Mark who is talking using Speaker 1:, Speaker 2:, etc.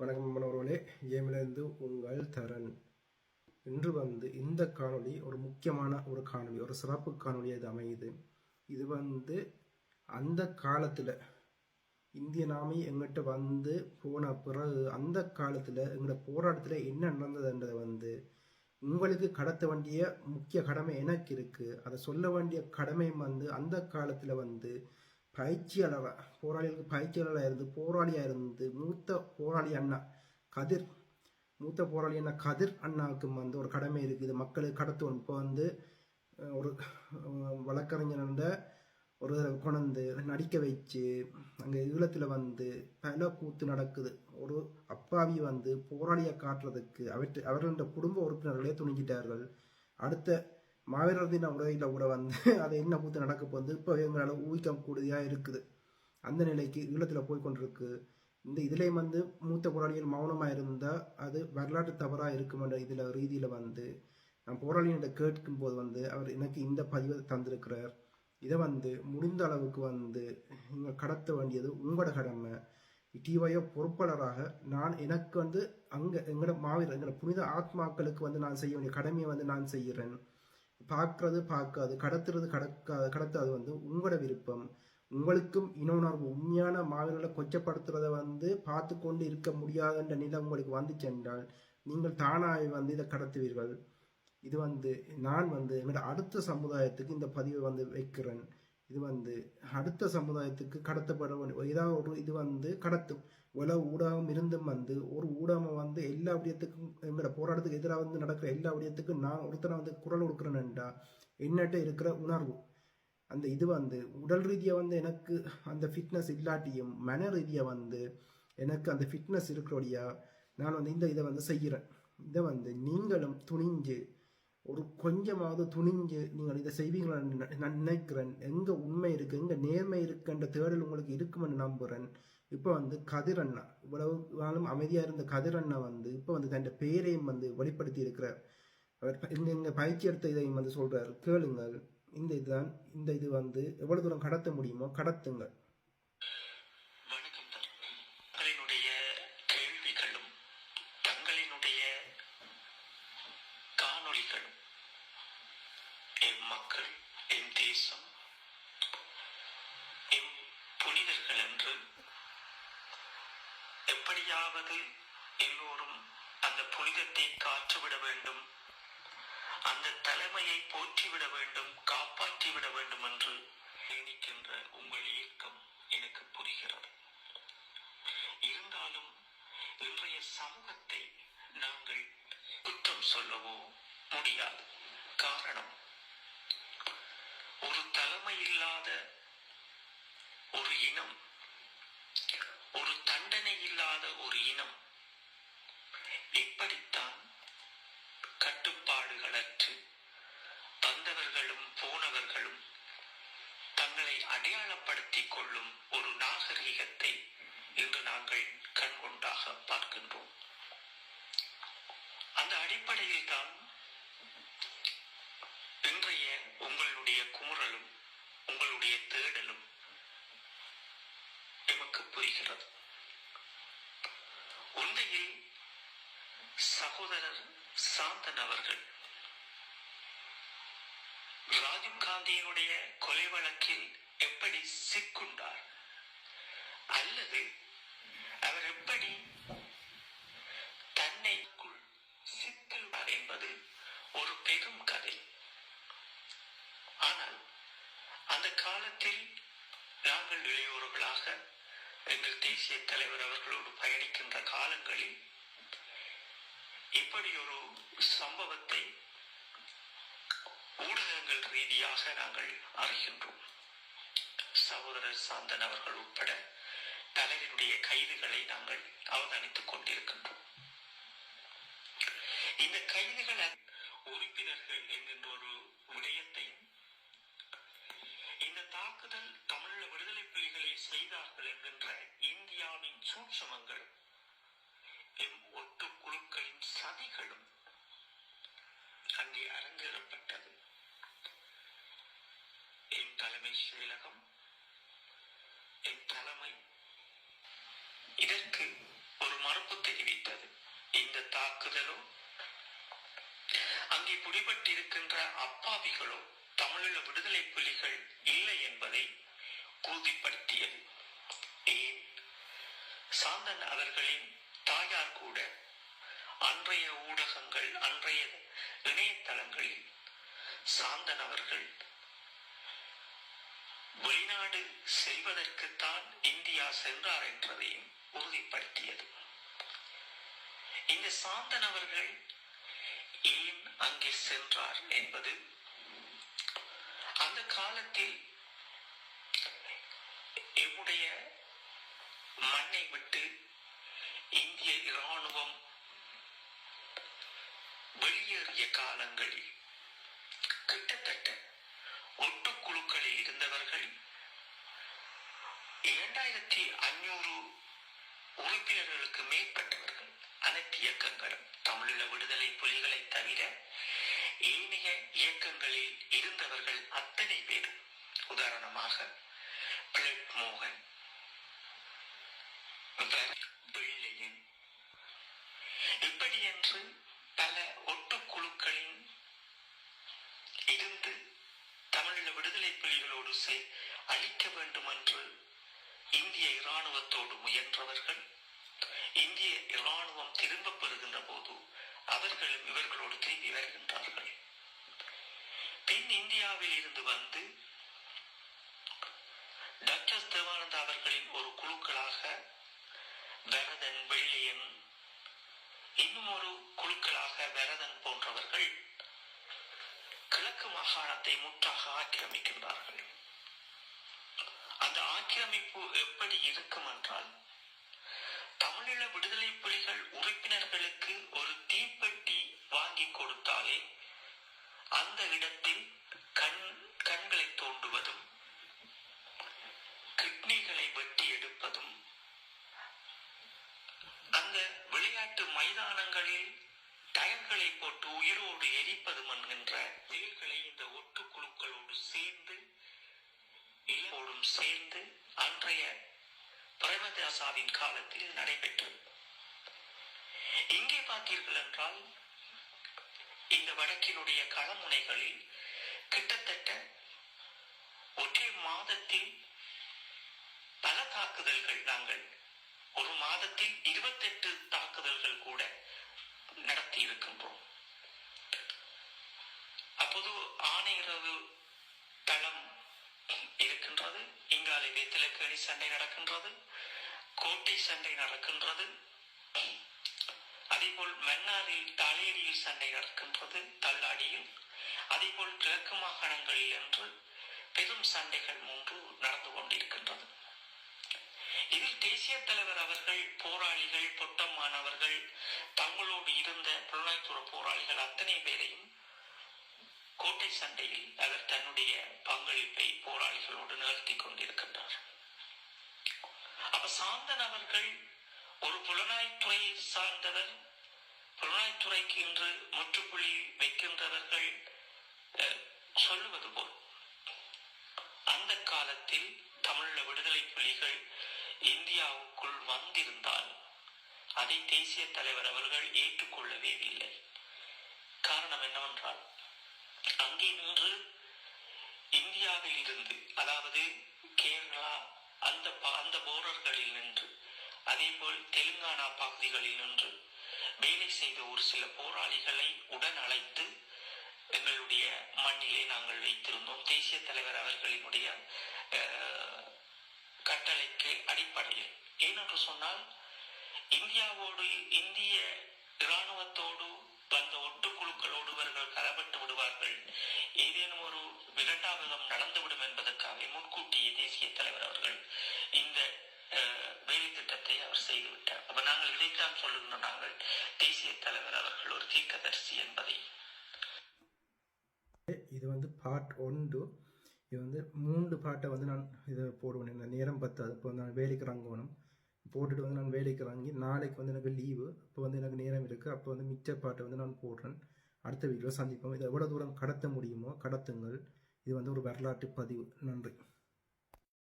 Speaker 1: வணக்கம் மாணவர்களே. ஏமிலிருந்து உங்கள் தரன். இன்று வந்து இந்த காணொளி ஒரு முக்கியமான ஒரு காணொளி ஒரு சிறப்பு காணொளி அது அமையுது. இது வந்து அந்த காலத்தில் இந்திய நாமி எங்கிட்ட வந்து போன பிறகு அந்த காலத்தில் எங்களோட போராட்டத்தில் என்ன நடந்ததுன்றதை வந்து உங்களுக்கு கடத்த வேண்டிய முக்கிய கடமை எனக்கு இருக்குது அதை சொல்ல வேண்டிய கடமை வந்து அந்த காலத்தில் வந்து பயிற்சியாளராக போராளிகளுக்கு பயிற்சியாளராக இருந்து போராளியாக இருந்து மூத்த போராளி அண்ணா கதிர். மூத்த போராளி அண்ணா கதிர் அண்ணாவுக்கு வந்து ஒரு கடமை இருக்குது. மக்களுக்கு கடத்துவோம் இப்போ வந்து ஒரு வழக்கறிஞர் அந்த ஒரு கொண்டு நடிக்க வச்சு அங்கே ஈழத்தில் வந்து பல கூத்து நடக்குது. ஒரு அப்பாவி வந்து போராளியை காட்டுறதுக்கு அவற்று அவர்களோட குடும்ப உறுப்பினர்களே துணிஞ்சிட்டார்கள். அடுத்த மாவீரர் தின உரையில் கூட வந்து அதை என்ன பூத்து நடக்க போகுது. இப்போ எங்களால் ஊக்கம் கூடியதாக இருக்குது. அந்த நிலைக்கு ஈழத்தில் போய் கொண்டிருக்கு இந்த இதுலேயும் வந்து மூத்த போராளிகள் மௌனமாக இருந்தால் அது வரலாற்று தவறாக இருக்குமென்ற இதில் ரீதியில் வந்து நான் போராளிகிட்ட கேட்கும் போது வந்து அவர் எனக்கு இந்த பதிவை தந்திருக்கிறார். இதை வந்து முடிந்த அளவுக்கு வந்து நீங்கள் கடத்த வேண்டியது உங்களோட கடமை. டிவையோ பொறுப்பாளராக நான் எனக்கு வந்து அங்கே எங்களோட மாவீரர் எங்களோட புனித ஆத்மாக்களுக்கு வந்து நான் செய்ய வேண்டிய கடமையை வந்து நான் செய்கிறேன். பார்க்கறது பார்க்காது. கடத்துறது கடக்காது கடத்தாது வந்து உங்களோட விருப்பம். உங்களுக்கும் இன்னொன்று உண்மையான மாவீரர்களை கொச்சப்படுத்துறத வந்து பார்த்து கொண்டு இருக்க முடியாதுன்ற நிலை உங்களுக்கு வந்து சென்றால் நீங்கள் தானாக வந்து இதை கடத்துவீர்கள். இது வந்து நான் வந்து என்னோட அடுத்த சமுதாயத்துக்கு இந்த பதிவை வந்து வைக்கிறேன். இது வந்து அடுத்த சமுதாயத்துக்கு கடத்தப்பட ஏதாவது ஒரு இது வந்து கடத்தும். உலக ஊடகம் இருந்தும் வந்து ஒரு ஊடகம் வந்து எல்லா விடயத்துக்கும் எங்களோட போராட்டத்துக்கு எதிராக வந்து நடக்கிற எல்லா விடயத்துக்கும் நான் ஒருத்தனை வந்து குரல் கொடுக்குறேன்டா என்னட்ட இருக்கிற உணர்வு. அந்த இது வந்து உடல் ரீதியாக வந்து எனக்கு அந்த ஃபிட்னஸ் இல்லாட்டியும் மன ரீதியாக வந்து எனக்கு அந்த ஃபிட்னஸ் இருக்கிறபடியா நான் வந்து இந்த இதை வந்து செய்கிறேன். இதை வந்து நீங்களும் துணிஞ்சு ஒரு கொஞ்சமாவது துணிஞ்சு நீங்கள் இதை செய்வீங்களான்னு நான் நினைக்கிறேன். எங்க உண்மை இருக்கு எங்க நேர்மை இருக்குன்ற தேடல் உங்களுக்கு இருக்குமென்னு நம்புறேன். இப்போ வந்து கதிரண்ணா இவ்வளவு நாளும் அமைதியா இருந்த கதிரண்ணா வந்து இப்போ வந்து தன் பேரையும் வந்து வெளிப்படுத்தி இருக்கிறார். அவர் ப- இங்க இங்க பயிற்சி எடுத்த இதையும் வந்து சொல்கிறார் கேளுங்கள் இந்த இதுதான் இந்த இது வந்து எவ்வளவு தூரம் கடத்த முடியுமோ கடத்துங்கள்.
Speaker 2: கேள்விகளும் தங்களினுடைய எம் மக்கள் எம் தேசம் எம் புனிதர்கள் என்று எப்படியாவது எல்லோரும் அந்த புனிதத்தை காற்றுவிட வேண்டும். அந்த தலைமையை போற்றிவிட வேண்டும் காப்பாற்றிவிட வேண்டும் என்று பயணிக்கின்ற உங்கள் இயக்கம் எனக்கு புரிகிறது. இருந்தாலும் இன்றைய சமூகத்தை நாங்கள் குற்றம் சொல்லவோ முடியாது. காரணம் ஒரு தலைமை இல்லாத ஒரு இனம் ஒரு தண்டனை இல்லாத ஒரு இனம் எப்படித்தான் கட்டுப்பாடுகளற்று வந்தவர்களும் போனவர்களும் தங்களை அடையாளப்படுத்திக் கொள்ளும் ஒரு நாகரிகத்தை இன்று நாங்கள் கண்கொண்டாக பார்க்கின்றோம். அந்த அடிப்படையில் தான் இன்றைய உங்களுடைய குமுறலும் உங்களுடைய தேடலும் எமக்கு புரிகிறது. உண்மையில் சகோதரர் சாந்தன் அவர்கள் ராஜீவ் காந்தியினுடைய கொலை வழக்கில் எப்படி சிக்குண்டார்? அல்லது அவர் எப்படி தன்னைக்குள் சித்தல்வார் என்பது ஒரு பெரும் கதை. ஆனால் அந்த காலத்தில் நாங்கள் இளையோர்களாக எங்கள் தேசிய தலைவர் அவர்களோடு பயணிக்கின்ற காலங்களில் இப்படி ஒரு சம்பவத்தை ஊடகங்கள் ரீதியாக நாங்கள் அறிகின்றோம். சகோதரர் சாந்தன் அவர்கள் உட்பட தலைவருடைய கைதுகளை நாங்கள் அவதானித்துக் கொண்டிருக்கின்றோம். இந்த கைதுகள் உறுப்பினர்கள் என்கின்ற ஒரு விடயத்தையும் இந்த தாக்குதல் தமிழீழ விடுதலை புலிகளை செய்தார்கள் என்கின்ற இந்தியாவின் சூட்சமங்கள் எம் ஒட்டு குழுக்களின் சதிகளும் தாக்குதலோ? அங்கே பிடிபட்டிருக்கின்ற அப்பாவிகளோ தமிழீழ விடுதலை புலிகள் இல்லை என்பதை உறுதிப்படுத்தியது. ஏன்? சாந்தன் அவர்களின் தாயார் கூட அன்றைய ஊடகங்கள் அன்றைய இணையதளங்களில் சாந்தன் அவர்கள் வெளிநாடு செல்வதற்குத்தான் இந்தியா சென்றார் என்றதையும் உறுதிப்படுத்தியது. இந்த சாத்தன் அவர்கள் ஏன் அங்கே சென்றார் என்பது? அந்த காலத்தில் எம்முடைய மண்ணை விட்டு இந்திய இராணுவம் வெளியேறிய காலங்களில் கிட்டத்தட்ட ஒட்டுக்குழுக்களில் இருந்தவர்கள் இரண்டாயிரத்தி அஞ்சூறு உறுப்பினர்களுக்கு மேற்பட்டவர்கள் அனைத்து இயக்கங்களும் தமிழீழ விடுதலை புலிகளை தவிர ஏனைய இயக்கங்களில் இருந்தவர்கள் அத்தனை பேரும். உதாரணமாக பிளட் மோகன் வெள்ளையன் இப்படி என்று பல ஒட்டுக்குழுக்களின் இருந்து தமிழீழ விடுதலை புலிகளோடு சே அழிக்க வேண்டும் என்று இந்திய ஆர்வத்தோடு முயன்றவர்கள் இந்திய இராணுவம் திரும்பப் பெறுகின்ற போது அவர்களும் இவர்களோடு திரும்பி வருகின்றார்கள். பின் இந்தியாவில் இருந்து வந்து டாக்டர் தேவானந்த அவர்களின் ஒரு குழுக்களாக பரதன் வெள்ளியன் இன்னும் ஒரு குழுக்களாக பரதன் போன்றவர்கள் கிழக்கு மாகாணத்தை முற்றாக ஆக்கிரமிக்கின்றார்கள். ஆக்கிரமிப்பு எப்படி இருக்கும் என்றால் தமிழீழ விடுதலை புலிகள் உறுப்பினர்களுக்கு ஒரு தீப்பெட்டி வாங்கி கொடுத்தாலே அந்த இடத்தில் அன்றைய பிரேமதாசாவின் காலத்தில் இது நடைபெற்றது. இங்கே பார்த்தீர்கள் என்றால் இந்த வடக்கினுடைய களமுனைகளில் கிட்டத்தட்ட ஒற்றை மாதத்தில் பல தாக்குதல்கள் நாங்கள் ஒரு மாதத்தில் இருபத்தெட்டு சண்டை நடக்கின்றது கோட்டை சண்டை நடக்கின்றது. அதேபோல் மன்னாரில் தாளேரியில் சண்டை நடக்கின்றது தள்ளாடியில். அதேபோல் கிழக்கு மாகாணங்களில் என்று பெரும் சண்டைகள் மூன்று நடந்து கொண்டிருக்கின்றது. இதில் தேசிய தலைவர் அவர்கள் போராளிகள் பொட்டம்மானவர்கள் தங்களோடு இருந்த புலனாய்த்துறை போராளிகள் அத்தனை பேரையும் கோட்டை சண்டையில் அவர் தன் சார்ந்தன் சாந்தன் அவர்கள் ஒரு புலனாய்த்துறையை சார்ந்தவர் புலனாய்த்துறைக்கு இன்று முற்றுப்புள்ளி வைக்கின்றவர்கள் சொல்லுவது போல். அந்த காலத்தில் தமிழீழ விடுதலை புலிகள் இந்தியாவுக்குள் வந்திருந்தால் அதை தேசிய தலைவர் அவர்கள் ஏற்றுக்கொள்ளவே இல்லை. காரணம் என்னவென்றால் அங்கே நின்று இந்தியாவில் இருந்து அதாவது கேரளா அந்த அந்த போரர்களில் நின்று அதேபோல் தெலுங்கானா பகுதிகளில் நின்று வேலை செய்த ஒரு சில போராளிகளை உடன் அழைத்து எங்களுடைய மண்ணிலே நாங்கள் வைத்திருந்தோம். தேசிய தலைவர் அவர்களினுடைய கட்டளைக்கு அடிப்படையில். ஏனென்று சொன்னால் இந்தியாவோடு இந்திய இராணுவத்தோடு
Speaker 1: இது வந்து பார்ட் ஒன்று. இது வந்து மூன்று பாட்டை வந்து நான் இதை போடுவேன். இந்த நேரம் பத்தாது. இப்போ வந்து நான் வேலைக்கு இறங்கணும். போட்டுட்டு வந்து நான் வேலைக்கு இறங்கி நாளைக்கு வந்து எனக்கு லீவு அப்போ வந்து எனக்கு நேரம் இருக்குது அப்போ வந்து மிச்ச பாட்டை வந்து நான் போடுறேன். அடுத்த வீடியோ சந்திப்போம். இதை எவ்வளோ தூரம் கடத்த முடியுமோ கடத்துங்கள். இது வந்து ஒரு வரலாற்று பதிவு. நன்றி.